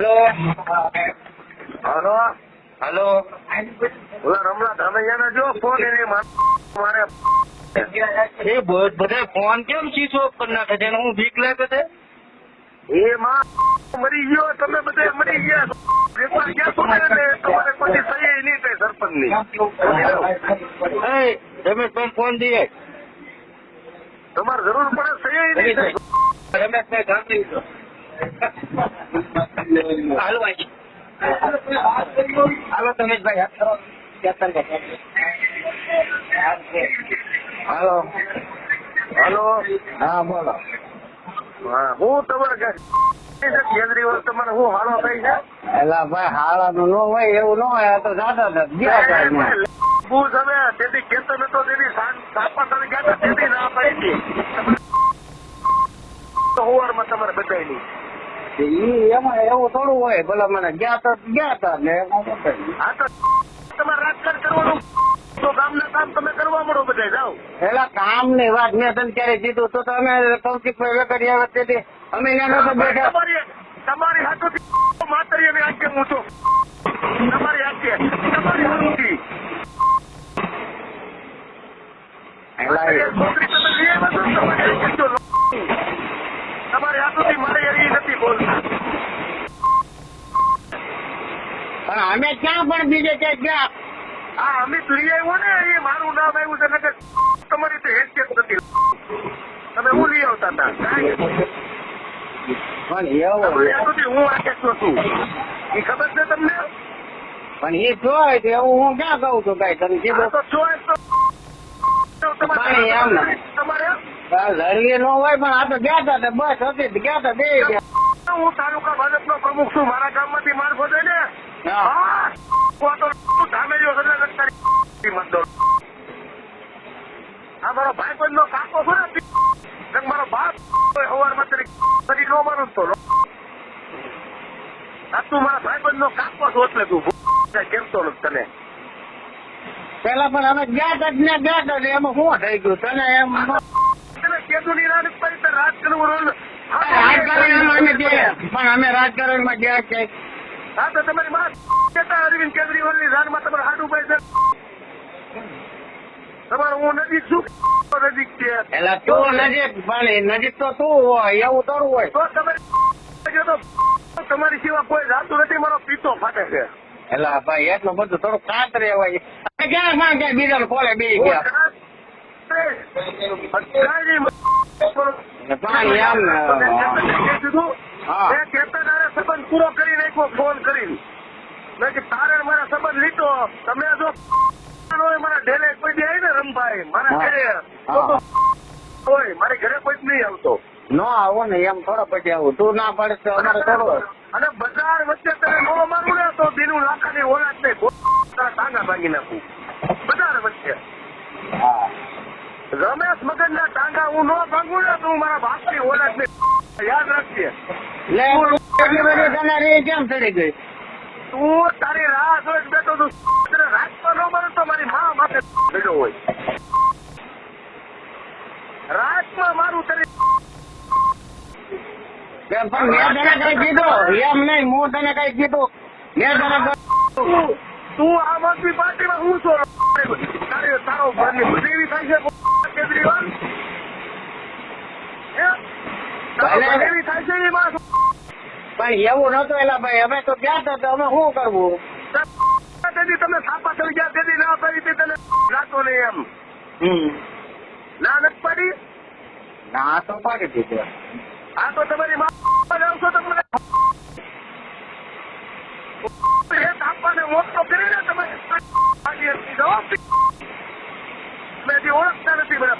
Hello hello ઓલા રમલા ધામૈયાને જો phone એને મારે એ બધા ફોન કેમ સ્વિચ ઓફ કરી નાખે છે? હું બીક લાગે છે? એ માં મરી ગયો તમે બધા મરી ગયા. છો? ને તમારે કોઈ સહી નહીં થાય સરપંચની તમે રમેશભાઈ ફોન દઈએ તમારે જરૂર પડે સહી નહીં થાય. રમેશભાઈ ગાંધી. હાલો ભાઈ. હાલો રમેશભાઈ હાથ કરો. હાલો. હાલો. હા બોલો. હા હું તમારે ક્યાં તમારે હું હાલો થાય છે? એલા ભાઈ હાળાનું ન હોય એવું ન હોય તો જાતા હતા. હું તમે તેથી કેતો નતો તેથી સાપા તમે ગયા તેથી ના પાડી હતી. તો હોવારમાં તમારે બધાયની. ઈ એમાં એવું થોડું હોય ભલા મને ગયા તો ગયા તા ને એમાં આ તો તમારે રાજકારણ કરવાનું તો ગામના કામ તમે કરવા મળો બધા જાઓ. પેલા કામની વાત મેં તને ક્યારે કીધું તો તમે કૌશિક વેકરિયા વચ્ચે અમે એના તો બેઠા. તમારી હાથોથી માતરી અને આંખે હું તમારી આંખે તમારી હાથોથી. તમારી હાથોથી મારે એવી નથી. પણ અમે ક્યાં પણ બીજે ક્યાંક ગયા? હા અમે લઈ આવ્યો ને એ મારું નામ આવ્યું છે નગર તમારી તો હેસિયત નથી? તમે હું લઈ આવતા હતા? પણ એવું હું આંખે છું છું. એ ખબર છે તમને? પણ એ જોય તો એવું હું ક્યાં કહું છું ભાઈ તમે આ કીધું. તો તમારે એમ. તમારે? લડવી ન હોય પણ આ તો ગયા હતા બસ હતી ગયા હતા બે. ગયા હું તાલુકા ભાજપનો પ્રમુખ છું. મારા ગામમાંથી મારફો છે ને. આ તો મારો ભાઈબંધ નો કાકો છે ને. મારો બાપ હવારમાં તરી નો મારું તો. આ તું મારા ભાઈબંધ નો કાકો છો એટલે તું કેમતો નથી તને? પેલા પણ અમે ગયા હતા ને ગયા એમાં શું થઈ ગયું? તને એમ કેતુ કેદુ ની રાત પડી તો કરવું રાજકારણમાં અમે ગયા. પણ અમે રાજકારણમાં ગયા છે હા તો તમારી માં અરવિંદ કેજરીવાલની જાનમાં તમારે હાડું ભાઈ તમારે હું નજીક છું. નજીક છે. એટલે તું નજીક પણ નજીક તો તું હોય એવું તારું હોય. તો તમે તમારી સિવાય કોઈ જાતું નથી મારો પીતો ફાટે છે. એટલે ભાઈ એટલું બધું થોડું કાત રહેવાય. ક્યાં માં ક્યાં બીજા ખોલે બે ગયા? પાણી આમ ને. હા. સંબંધ પૂરો કરી નાખ્યો ફોન કરીને મેં કે તારે મારા સંબંધ લીધો તમે જો મારા ઢેલે કોઈ દી ને રમભાઈ મારા ઘરે હોય મારે ઘરે કોઈ જ નહીં આવતો નો આવો ને એમ થોડો પછી આવું તું ના પડે તો અમારે થોડું અને બજાર વચ્ચે તમે નો મારું ને તો દીનું લાખાની ઓલાદ નહીં તારા ભાગી નાખું બજાર વચ્ચે હા રમેશ મગન ના ટાંગા હું નો ભાંગું ને તું મારા બાપની ઓળખ ને યાદ રાખજે. એટલી બધી તને રે કેમ ચડી ગઈ? તું તારી રાહ જોઈ બેઠો તું રાજમાં ન મળે તો મારી મા માથે ભેગો હોય. રાજમાં મારું તારી પણ મેં તને કઈ કીધું? એમ નહીં હું તને કઈ કીધું? મેં તને તું આમ આદમી પાર્ટીમાં હું છો? તારી તારો ઘરની બધી એવી થાય છે કેજરીવાલ હે? તારો ઘર એવી થાય છે એ માણસ પણ એવું નતું એલા ભાઈ. અમે તો ગયા હતા તો અમે શું કરવું? તેથી તમે થાપા થઈ ગયા તેથી ના પડી તે તને નાતો નહીં એમ. હમ. ના નથી પડી? ના તો પાડી દીધું. આ તો તમારી માં આવશો તો તમને એ થાપાને મોટો કરીને તમે આગળ જાઓ. મેં હજી ઓળખતા નથી બધા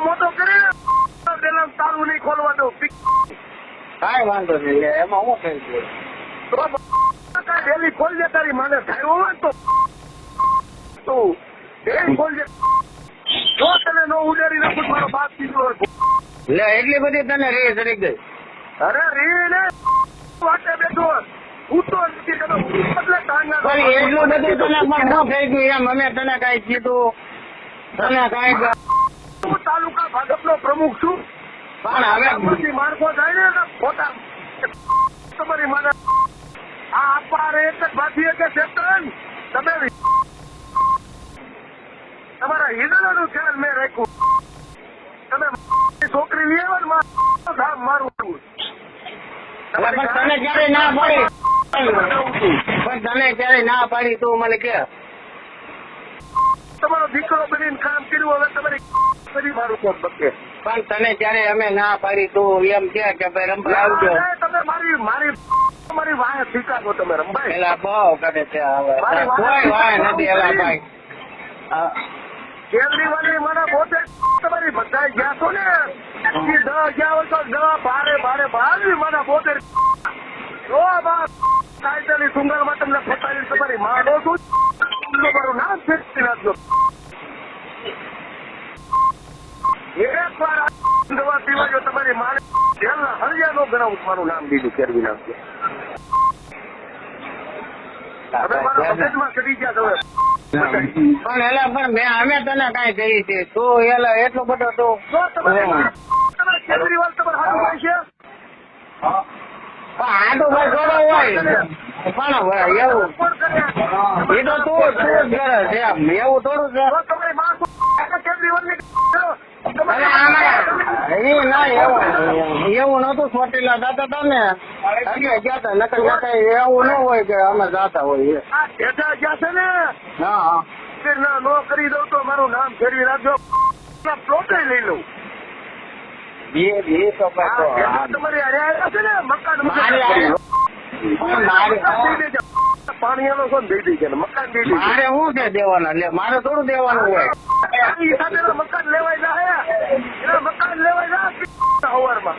મોટો કરીને તાળું નહીં ખોલવા કાંઈ વાંધો નહીં એમાં હું થઈ ગયો ડેલી ખોલજે તારી તો ખોલજે જો તને નો ઉડાડી નાખું મારો બાપ કીધું હોય લે, એટલી બધી તને રે રહી ગઈ અરે રી ને વાટે બેઠો ઉઠતો નથી એટલે ટાંગા એટલું બધું તને પણ શું થઈ ગયું એમ અમે તને કઈ કીધું. તને કઈ હું તાલુકા ભાજપનો પ્રમુખ છું. પણ હવે આમાંથી માણસો જાય ને ખોટા. તમારી માને આ આપવા રે એક જ કે તમે તમારા હિદડાનું ખ્યાલ મેં રાખ્યું. તમે છોકરી લેવા મારું પણ તને ક્યારે ના પાડી? પણ તને ક્યારે ના પાડી તું મને કે. તમારો દીકરો બનીને કામ કર્યું હવે તમારી કરી મારું કોણ બકે પણ તને ક્યારે અમે ના પાડી તું એમ કે કે ભાઈ રંભા આવજો. તમે મારી મારી મારી વાહ સ્વીકારો તમે રંભાઈ એલા બહુ કરે છે હવે. કોઈ વાય નથી એલા ભાઈ. કેજરીવાલની મને પોતે તમારી બધા ગયા છો ને ગયા હોય તો દવા ભારે ભારે ભારે મને પોતે જો કાયદાની સુંગલમાં તમને ફસાવી તમારી માનો છું તમારું નામ ફેરવી નાખજો એક વાર દવા પીવા જો તમારી માને જેલના હરિયાનો ગણાવું મારું નામ દીધું ફેરવી નાખજો હવે મારા મગજમાં ચડી ગયા તમે પણ એલા પણ મેં અમે તને કઈ કહી છે. તું એલા એટલો બધો તો કેજરીવાલ તમારે હાથ હોય છે? પણ આટલું ભાઈ થોડો હોય. પણ એવું એ તો તું તું જ કરે છે. એવું થોડું છે. કરો. એવું નતું ચોટીલા દાદા ને એટલે ગયા હતા નકર જતા એવું ન હોય કે અમે જાતા હોય ગયા છે ને? હા. ના નો કરી દઉં તો મારું નામ ફેરવી રાખજો. ના પ્લોટે લઈ લઉં. એ એ તો તમારી હારે છે ને? મકાન. પાણી એનો કોણ દઈ દઈ છે ને? મકાન દઈ દઈ મારે શું છે દેવાના? લે મારે થોડું દેવાનું હોય. સાથે મકાન લેવાય એના મકાન લેવાય જાય હવારમાં